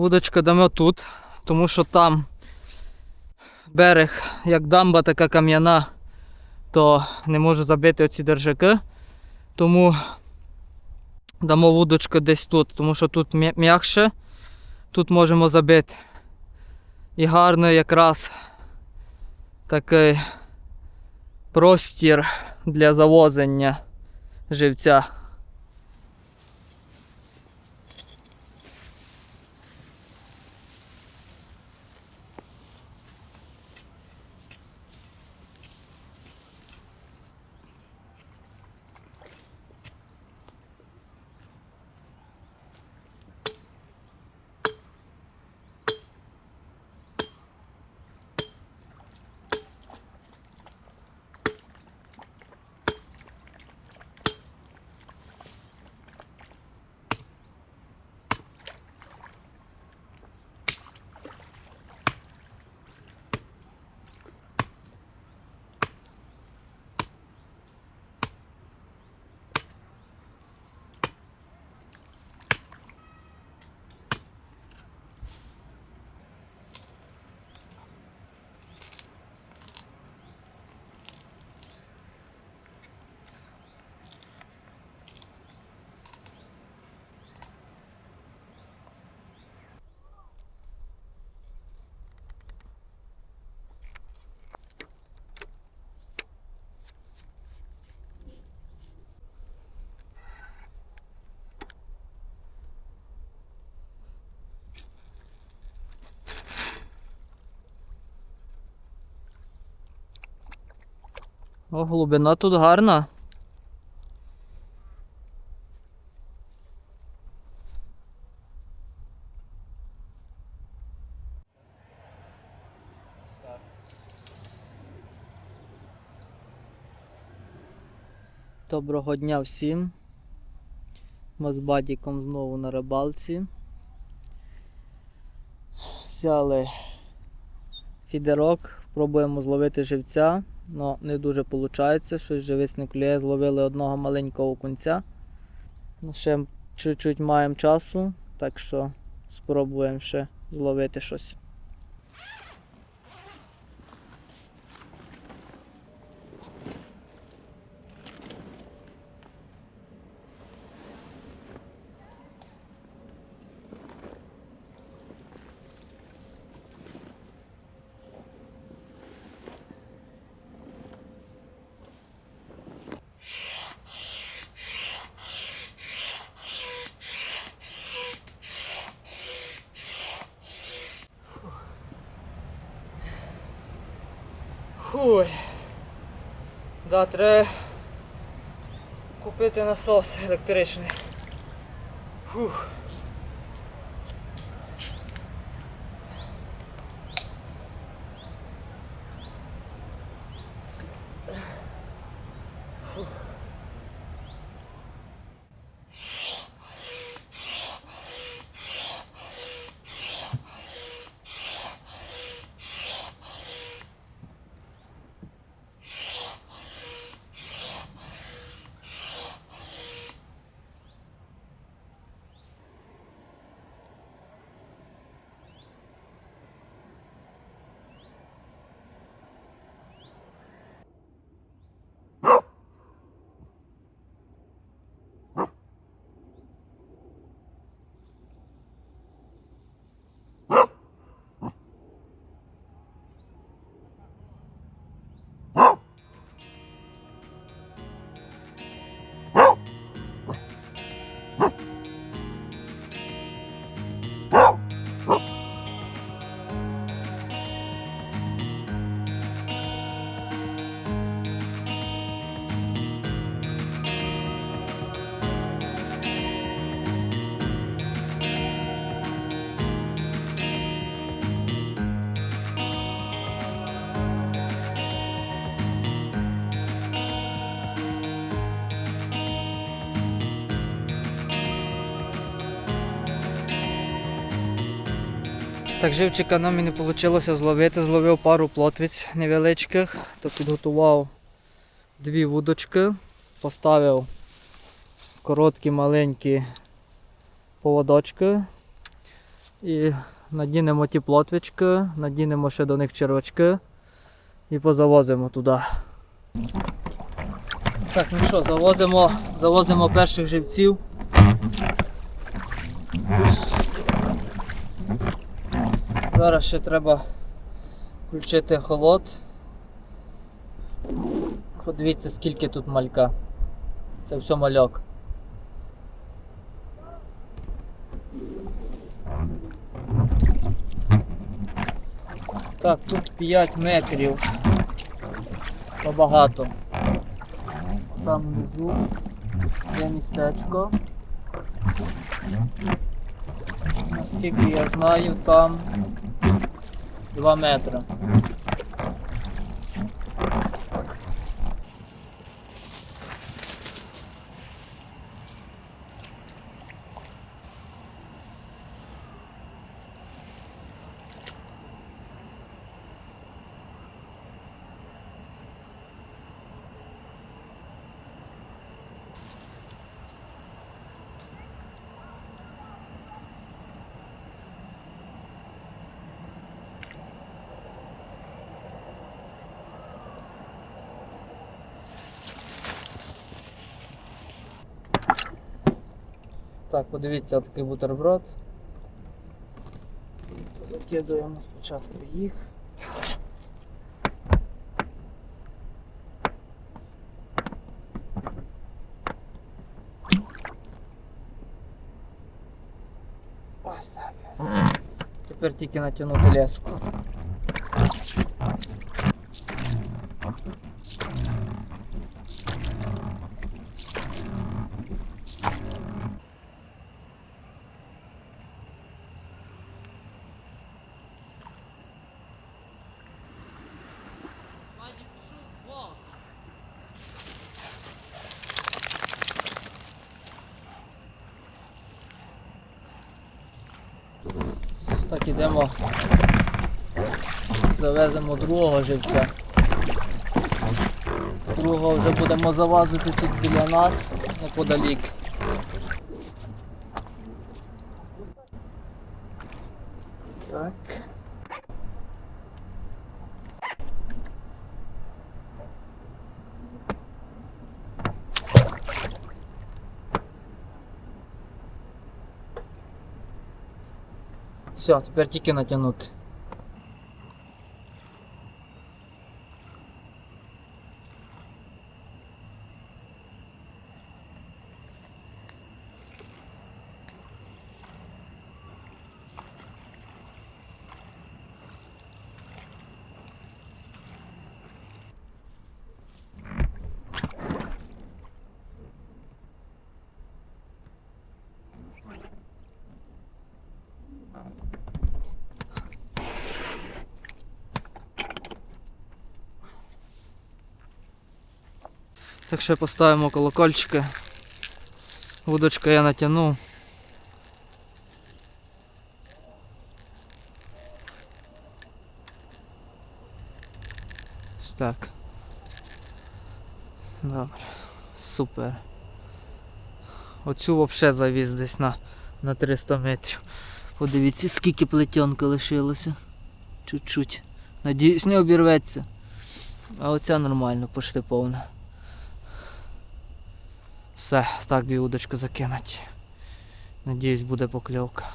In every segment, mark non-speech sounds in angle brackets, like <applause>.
Вудочка дамо тут, тому що там берег, як дамба така кам'яна, то не можу забити оці держаки. Тому дамо вудочку десь тут, тому що тут м'якше. Тут можемо забити. І гарно якраз такий простір для завозення живця. О, глибина тут гарна. Доброго дня всім. Ми з Бадіком знову на рибалці. Взяли фідерок, пробуємо зловити живця, але не дуже виходить, щось живець не клює. Зловили одного маленького кунця. Ну, Ще чуть-чуть маємо часу, так що спробуємо ще зловити щось. Да, треба купити насос електричний. Фух. Так, живчика нам і не вийшло зловити. Зловив пару плотвиць невеличких, то підготував дві вудочки, поставив короткі маленькі поводочки. І надінемо ті плотвички, надінемо ще до них червачки і позавозимо туди. Так, ну що, завозимо, завозимо перших живців. Зараз ще треба включити холод. Подивіться, скільки тут малька. Це все мальок. Так, тут 5 метрів. Побагато. Там внизу є містечко. Наскільки я знаю, там 2 метри. Так, подивіться такий бутерброд. Закидуємо спочатку їх. Ось так. Тепер тільки натягнути леску. Так, ідемо. Завеземо другого живця. Другого вже будемо завазити тут біля нас, неподалік. Так. Все, тепер тільки натягнути. Так що поставимо колокольчики. Вудочка я натягнув. Так. Добре. Супер. Оцю взагалі завіз десь на, на 300 метрів. Подивіться, скільки плетенка лишилося. Чуть-чуть. Надіюсь, не обірветься. А оця нормально, почти повна. Все, так дві удочки закинуть. Надіюсь, буде покльовка.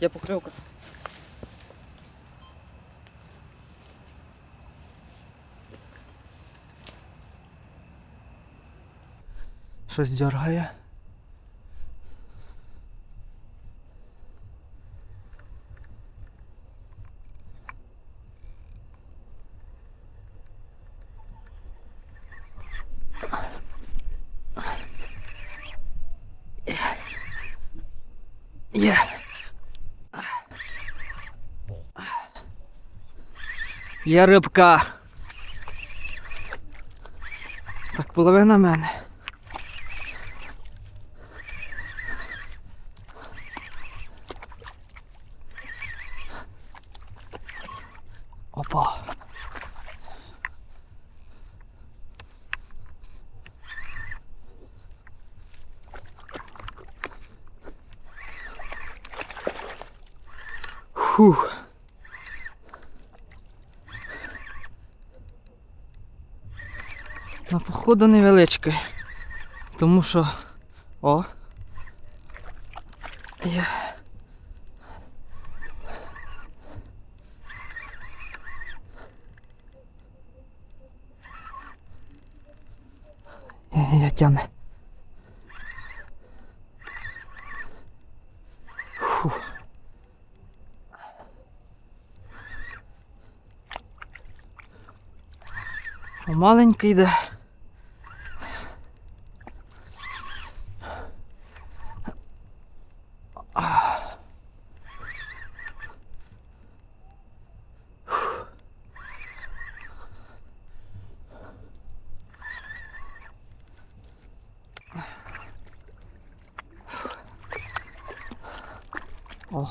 Є покривка. Щось дергає. Є рибка. Так, половина мене. Опа. Фух. Ну, походу невеличкий. Тому що. О. Є. Тяне. Фу. Маленький йде.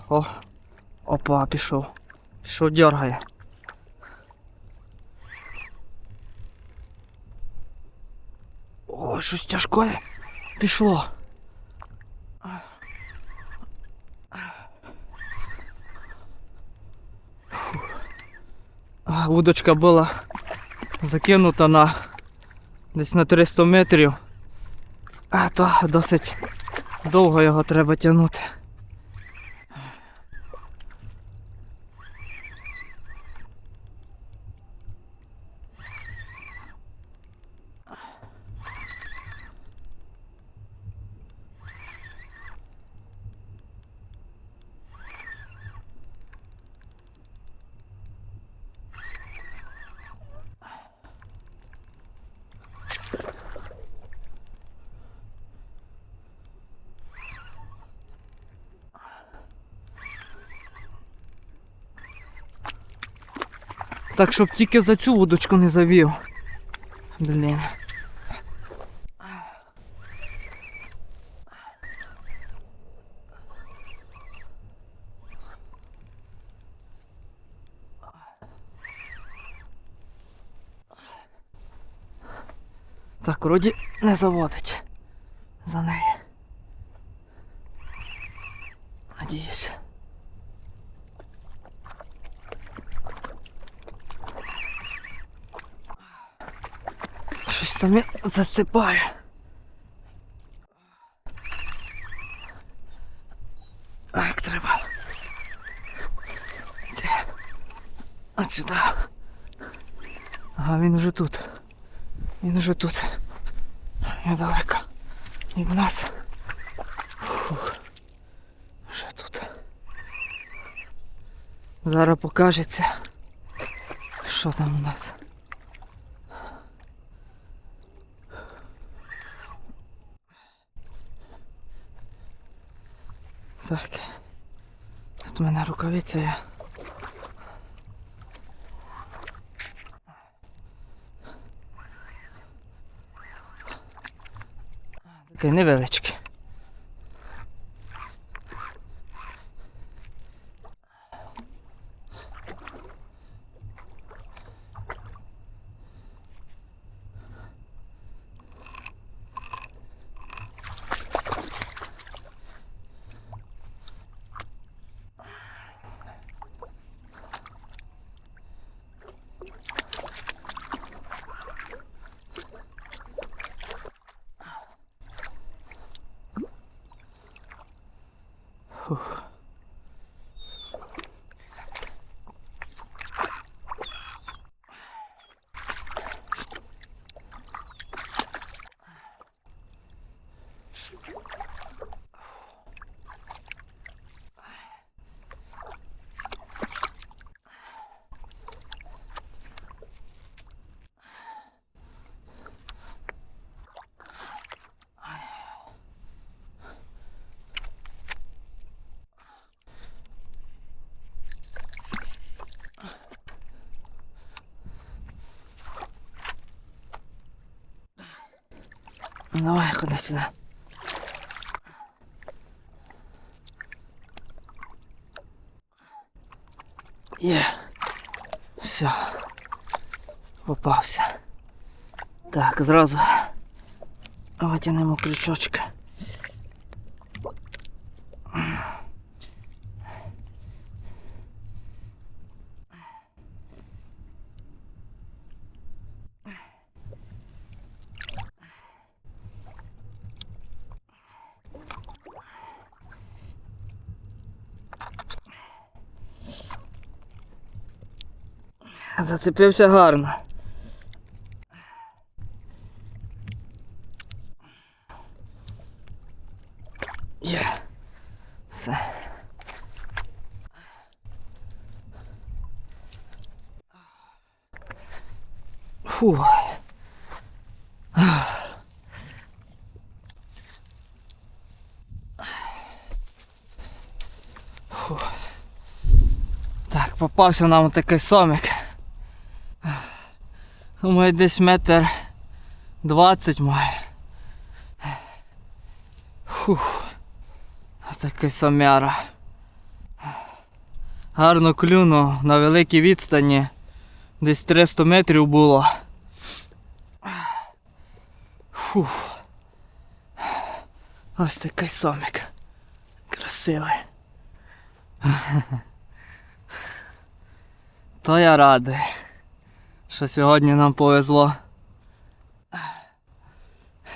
О, о, опа, пішов. Пішов, дергає. О, щось тяжке. Пішло. А, Удочка була закинута на десь на 300 метрів. А то досить довго його треба тягнути. Так, щоб тільки за цю вудочку не завів. Блін. Так, вроді не заводить за неї. Надіюсь. Щось там він засипає. Так, треба. Де? От сюди. Ага, він уже тут. Він уже тут. Недалеко. Від нас. Фух. Вже тут. Зараз покажеться. Що там у нас? Так. Тут у мене рукавиця є. Такий невеличкий. Whew. Давай, ходи сюди. Є. Все. Попався. Так, зразу витягнемо крючочки. Зацепився гарно. Є. Все. Фу. Фу. Так, попався нам такий сомик. Думаю, десь метр двадцять має. Фух. Такий самяра. Гарно клюнув на великій відстані. Десь 300 метрів було. Фух. Ось такий сомик. Красивий. <laughs> То я радий, що сьогодні нам повезло.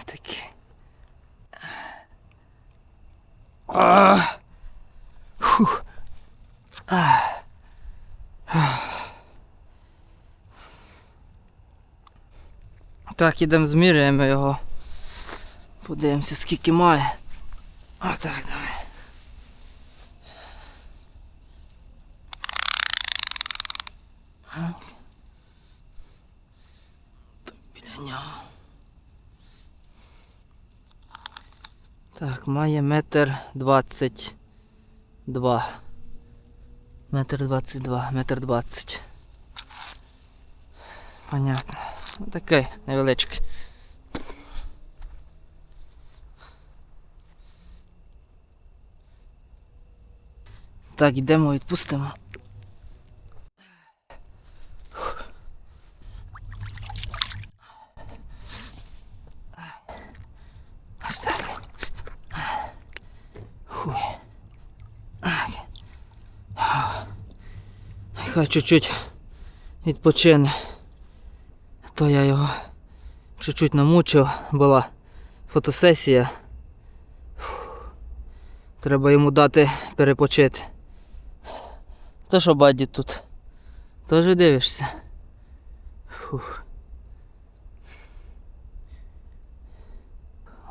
Такий. А. Фух. Так, ідемо зміряємо його. Подивимося, скільки має. Давай. Так. Так, біля нього. Так, має метр двадцять два. Метр двадцять два, метр двадцять. Понятно. Такий невеличкий. Так, йдемо, відпустимо. Ось так. Фу. Так. Хай чуть-чуть відпочине. То я його чуть-чуть намучив, була фотосесія. Фух. Треба йому дати перепочити. То що баді тут? Теж дивишся? Фух.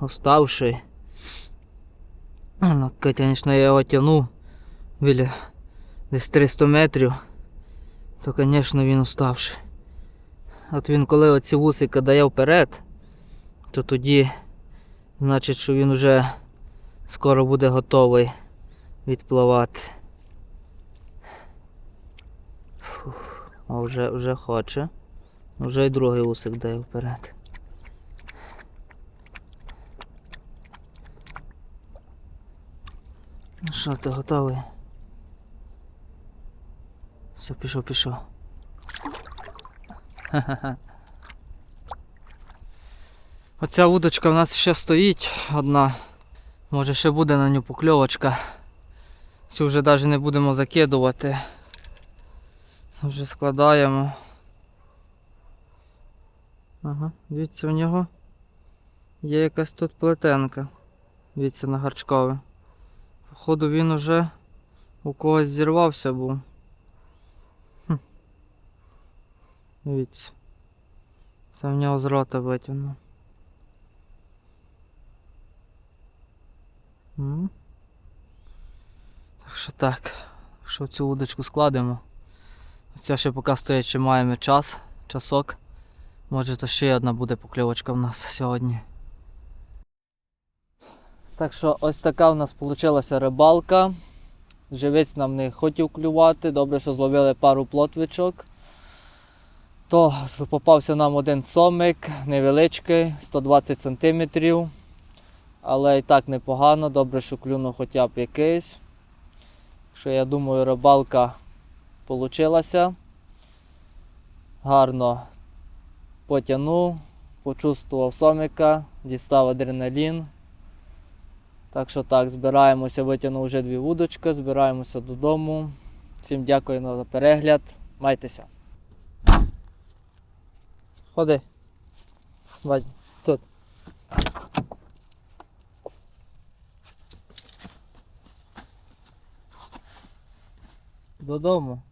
Уставший. Ну, звісно, я його тягнув біля десь 300 метрів, то, звісно, він уставший. От він коли оці вусика дає вперед, то тоді, значить, що він вже скоро буде готовий відпливати. А вже, вже хоче. Вже й другий вусик дає вперед. Ну що, ти готовий? Все, пішов, пішов. Оця вудочка в нас ще стоїть одна. Може ще буде на нього покльовочка. Цю вже навіть не будемо закидувати. Вже складаємо. Ага, дивіться, у нього є якась тут плетенка. Дивіться на гарчкове. Походу він уже у когось зірвався був. Дивіться. Це в нього з рота витягнув. Так що так. Що цю удочку складемо. Це ще поки стоїть, чи маємо час, часок. Може то ще одна буде покльовочка в нас сьогодні. Так що ось така в нас вийшла рибалка. Живець нам не хотів клювати. Добре, що зловили пару плотвичок. То попався нам один сомик, невеличкий, 120 см. Але і так непогано, добре, що клюнув хоча б якийсь. Що я думаю, рибалка вийшла. Гарно потягнув, почувствував сомика, дістав адреналін. Так що так, збираємося, витягнув вже дві вудочки, збираємося додому. Всім дякую за перегляд. Майтеся. Ходи. Бать, тут. Додому.